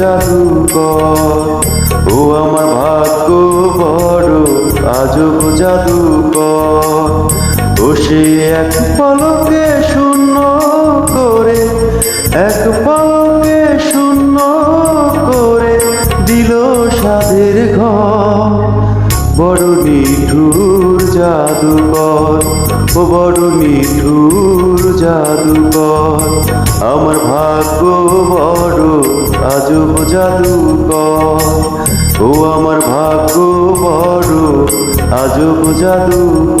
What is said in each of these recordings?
জাদুকর। ও আমার ভাগ্য বড় আজব জাদুকর। ও সে এক পলকে শূন্য করে, এক পলকে শূন্য করে দিল সাদের ঘর। বড় নিঠুর জাদুকর, ও বড় নিঠুর জাদুকর। আমার ভাগ্য বড় আজব জাদুকর। ও আমার ভাগ্য বড় আজব জাদুকর।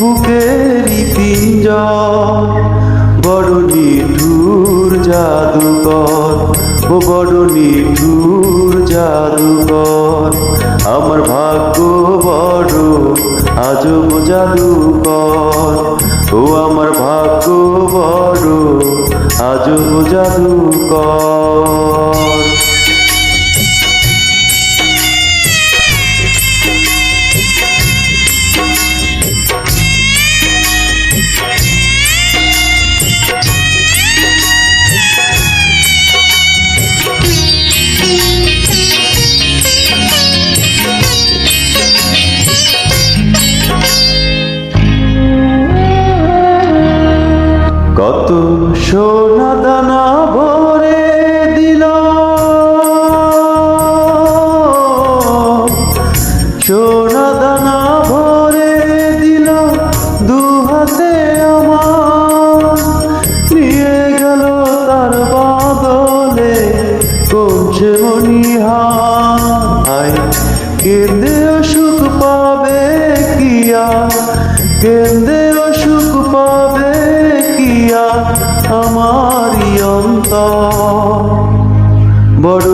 বুকেরই পিঞ্জর, বড় নিঠুর জাদুকর, ও বড় নিঠুর জাদুকর। আমার ভাগ্য বড় আজব জাদুকর। ও আমার ভাগ্য বড় আজব জাদুকর। আমার। নিয়ে গেল তার বাদলে কমছে মনিহাই কেঁদে সুখ পাবে কিয়া কেঁদে সুখ পাবে কিয়া আমারই অন্তর। বড়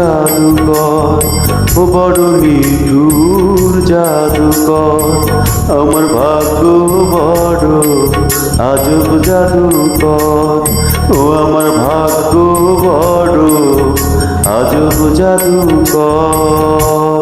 জাদুকর, ও বড় নিঠুর জাদুকর। আমার ভাগ্য বড়, আজব জাদুকর। ও আমার ভাগ্য বড়, আজব জাদুকর।